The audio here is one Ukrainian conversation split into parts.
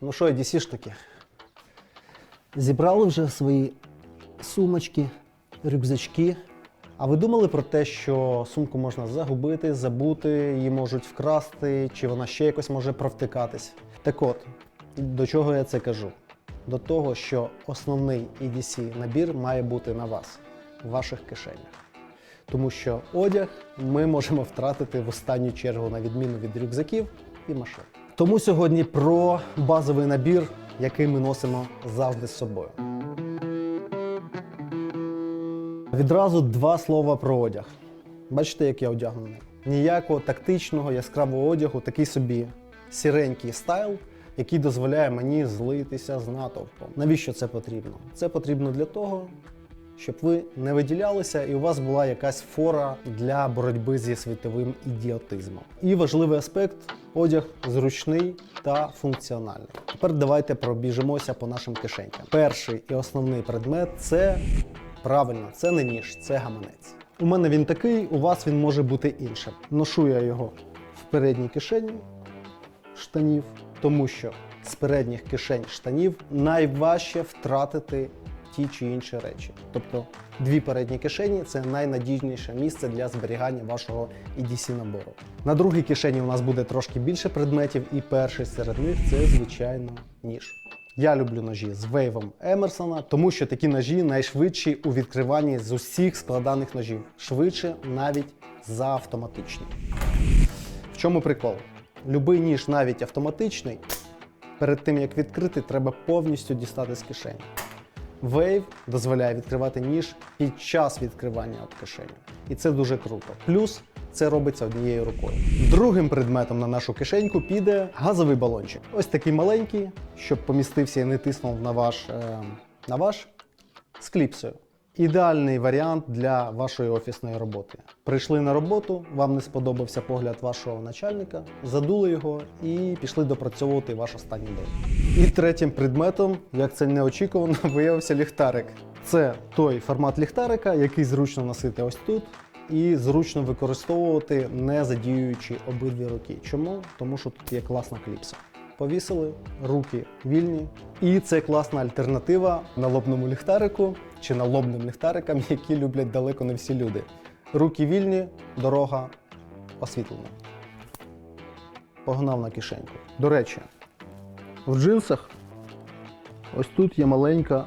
Ну що, DC-шники? Зібрали вже свої сумочки, рюкзачки. А ви думали про те, що сумку можна загубити, забути, її можуть вкрасти, чи вона ще якось може провтикатись? Так от, до чого я це кажу? До того, що основний EDC набір має бути на вас, в ваших кишенях. Тому що одяг ми можемо втратити в останню чергу на відміну від рюкзаків і машин. Тому сьогодні про базовий набір, який ми носимо завжди з собою. Відразу два слова про одяг. Бачите, як я одягнений? Ніякого тактичного яскравого одягу, такий собі сіренький стайл, який дозволяє мені злитися з натовпом. Навіщо це потрібно? Це потрібно для того, щоб ви не виділялися і у вас була якась фора для боротьби зі світовим ідіотизмом. І важливий аспект одяг зручний та функціональний. Тепер давайте пробіжимося по нашим кишенькам. Перший і основний предмет це правильно, це не ніж, це гаманець. У мене він такий, у вас він може бути іншим. Ношу я його в передній кишені штанів, тому що з передніх кишень штанів найважче втратити ті чи інші речі. Тобто дві передні кишені це найнадійніше місце для зберігання вашого EDC набору. На другій кишені у нас буде трошки більше предметів, і перший серед них це, звичайно, ніж. Я люблю ножі з вейвом Емерсона, тому що такі ножі найшвидші у відкриванні з усіх складаних ножів, швидше навіть за автоматичні. В чому прикол? Любий ніж, навіть автоматичний, перед тим як відкрити, треба повністю дістати з кишені. Wave дозволяє відкривати ніж під час відкривання кишені. І це дуже круто. Плюс це робиться однією рукою. Другим предметом на нашу кишеньку піде газовий балончик. Ось такий маленький, щоб помістився і не тиснув на ваш, е, на ваш з кліпсою. Ідеальний варіант для вашої офісної роботи. Прийшли на роботу, вам не сподобався погляд вашого начальника, задули його і пішли допрацьовувати ваш останній день. І третім предметом, як це неочікувано, виявився ліхтарик. Це той формат ліхтарика, який зручно носити ось тут. І зручно використовувати, не задіюючи обидві руки. Чому? Тому що тут є класна кліпса. Повісили, руки вільні. І це класна альтернатива налобному ліхтарику чи налобним ліхтарикам, які люблять далеко не всі люди. Руки вільні, дорога освітлена. Погнав на кишеньку. До речі, в джинсах ось тут є маленька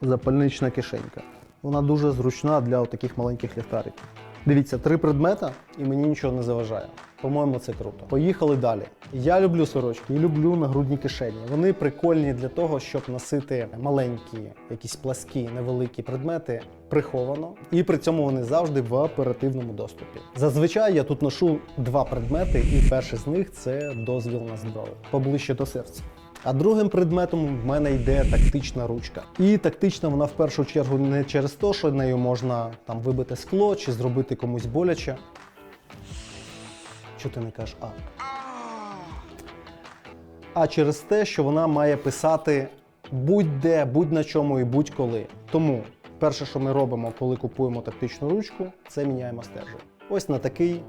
запальнична кишенька. Вона дуже зручна для таких маленьких ліхтариків. Дивіться, три предмета і мені нічого не заважає. По-моєму, це круто. Поїхали далі. Я люблю сорочки і люблю нагрудні кишені. Вони прикольні для того, щоб носити маленькі, якісь пласкі, невеликі предмети приховано, і при цьому вони завжди в оперативному доступі. Зазвичай я тут ношу два предмети, і перший з них це дозвіл на зброю поближче до серця. А другим предметом в мене йде тактична ручка. І тактична вона в першу чергу не через те, що нею можна там вибити скло чи зробити комусь боляче. Що ти не кажеш а? А через те, що вона має писати будь-де, будь-на чому і будь-коли. Тому перше, що ми робимо, коли купуємо тактичну ручку, це міняємо стержень. Ось на такий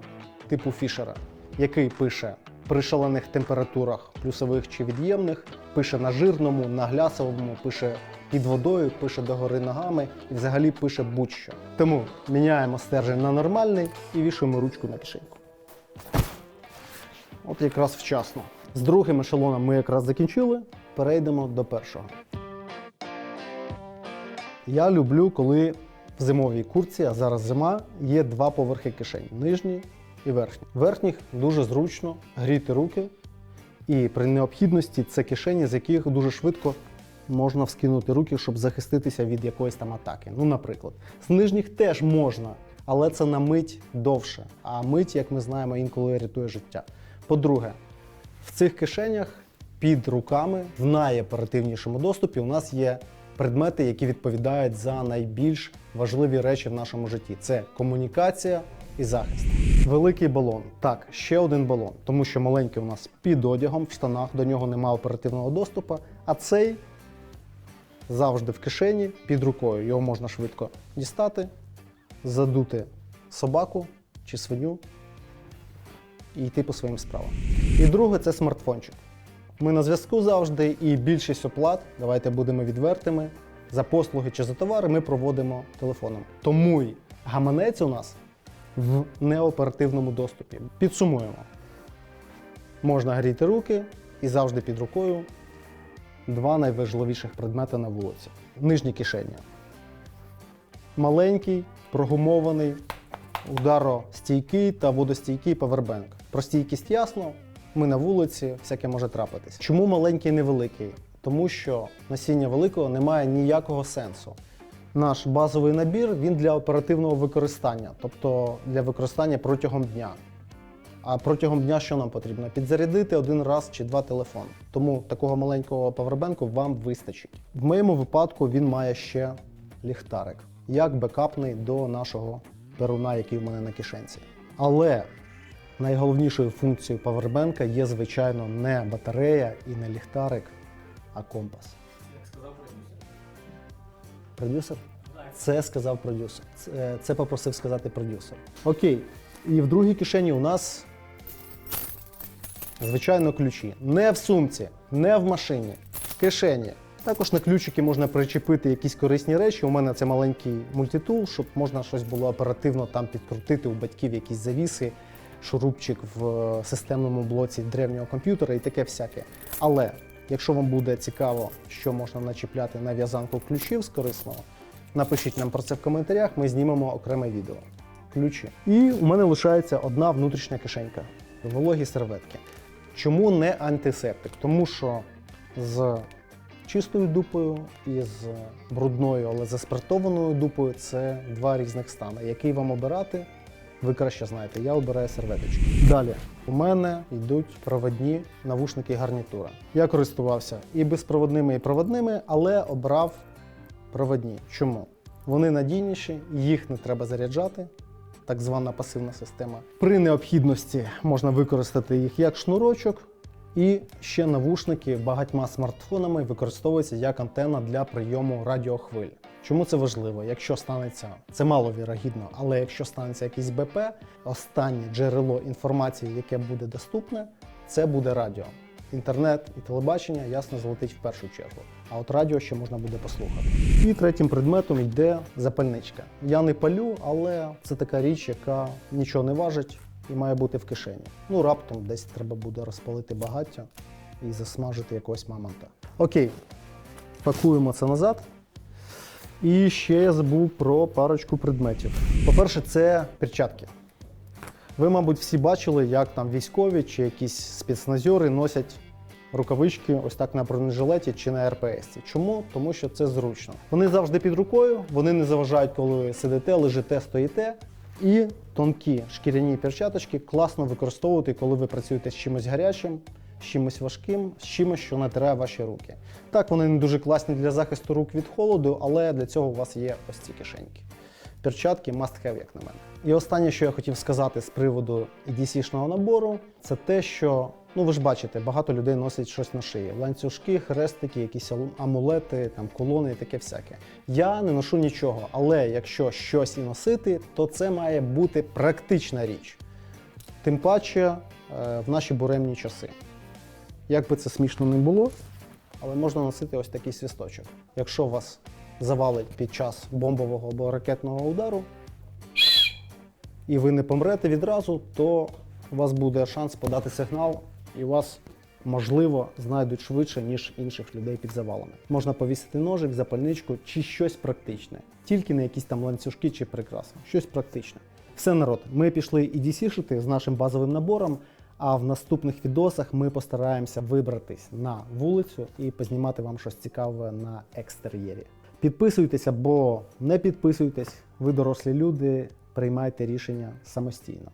типу фішера, який пише при шалених температурах плюсових чи від'ємних, пише на жирному, на глясовому, пише під водою, пише догори ногами і взагалі пише будь-що. Тому міняємо стержень на нормальний і вішаємо ручку на кишеньку. От якраз вчасно. З другим ешелоном ми якраз закінчили. Перейдемо до першого. Я люблю, коли в зимовій курці, а зараз зима, є два поверхи кишень нижній і верхній. Верхніх дуже зручно гріти руки, і при необхідності це кишені, з яких дуже швидко можна вскинути руки, щоб захиститися від якоїсь там атаки. Ну, наприклад, з нижніх теж можна, але це на мить довше. А мить, як ми знаємо, інколи рятує життя. По-друге, в цих кишенях під руками в найоперативнішому доступі у нас є предмети, які відповідають за найбільш важливі речі в нашому житті: це комунікація і захист. Великий балон. Так, ще один балон, тому що маленький у нас під одягом, в штанах, до нього немає оперативного доступу, а цей завжди в кишені під рукою. Його можна швидко дістати, задути собаку чи свиню і йти по своїм справам. І друге це смартфончик. Ми на зв'язку завжди, і більшість оплат, давайте будемо відвертими, за послуги чи за товари ми проводимо телефоном. Тому й гаманець у нас в неоперативному доступі. Підсумуємо. Можна гріти руки і завжди під рукою два найважливіших предмети на вулиці. Нижні кишені. Маленький, прогумований, ударостійкий та водостійкий павербенк. Про стійкість ясно, ми на вулиці, всяке може трапитись. Чому маленький невеликий? Тому що носіння великого не має ніякого сенсу. Наш базовий набір він для оперативного використання, тобто для використання протягом дня. А протягом дня що нам потрібно? Підзарядити один раз чи два телефон. Тому такого маленького павербенку вам вистачить. В моєму випадку він має ще ліхтарик, як бекапний до нашого перуна, який в мене на кишенці. Але найголовнішою функцією павербенка є, звичайно, не батарея і не ліхтарик, а компас. Як сказав продюсер. Продюсер? Це сказав продюсер. Це, це попросив сказати продюсер. Окей. І в другій кишені у нас, звичайно, ключі. Не в сумці, не в машині, в кишені. Також на ключики можна причепити якісь корисні речі. У мене це маленький мультитул, щоб можна щось було оперативно там підкрутити у батьків якісь завіси, шурупчик в е, системному блоці древнього комп'ютера і таке всяке. Але якщо вам буде цікаво, що можна начіпляти на в'язанку ключів з корисного, напишіть нам про це в коментарях, ми знімемо окреме відео. Ключі. І у мене лишається одна внутрішня кишенька вологі серветки. Чому не антисептик? Тому що з чистою дупою і з брудною, але заспиртованою дупою це два різних стани. Який вам обирати, ви краще знаєте. Я обираю серветочки. Далі у мене йдуть проводні навушники гарнітура. Я користувався і безпроводними, і проводними, але обрав проводні. Чому? Вони надійніші, їх не треба заряджати. Так звана пасивна система. При необхідності можна використати їх як шнурочок, і ще навушники багатьма смартфонами використовуються як антенна для прийому радіохвиль. Чому це важливо? Якщо станеться, це маловірогідно, але якщо станеться якийсь БП, останнє джерело інформації, яке буде доступне, це буде радіо. Інтернет і телебачення ясно злетить в першу чергу. А от радіо ще можна буде послухати. І третім предметом йде запальничка. Я не палю, але це така річ, яка нічого не важить і має бути в кишені. Ну раптом десь треба буде розпалити багаття і засмажити якогось мамонта. Окей, пакуємо це назад. І ще я забув про парочку предметів. По-перше, це перчатки. Ви, мабуть, всі бачили, як там військові чи якісь спецназьори носять рукавички ось так на бронежилеті чи на РПС. Чому? Тому що це зручно. Вони завжди під рукою, вони не заважають, коли сидите, лежите, стоїте. І тонкі шкіряні перчаточки класно використовувати, коли ви працюєте з чимось гарячим, з чимось важким, з чимось, що натирає ваші руки. Так, вони не дуже класні для захисту рук від холоду, але для цього у вас є ось ці кишеньки. Перчатки must have, як на мене. І останнє, що я хотів сказати з приводу EDC-шного набору, це те, що ну ви ж бачите, багато людей носять щось на шиї: ланцюжки, хрестики, якісь амулети, там колони і таке всяке. Я не ношу нічого, але якщо щось і носити, то це має бути практична річ. Тим паче е, в наші буремні часи. Як би це смішно не було, але можна носити ось такий свісточок. Якщо вас завалить під час бомбового або ракетного удару, і ви не помрете відразу, то у вас буде шанс подати сигнал, і вас, можливо, знайдуть швидше, ніж інших людей під завалами. Можна повісити ножик, запальничку чи щось практичне. Тільки не якісь там ланцюжки чи прикраси. Щось практичне. Все, народ, ми пішли і дісішити з нашим базовим набором. А в наступних відосах ми постараємося вибратись на вулицю і познімати вам щось цікаве на екстер'єрі. Підписуйтеся, бо не підписуйтесь, ви дорослі люди, приймайте рішення самостійно.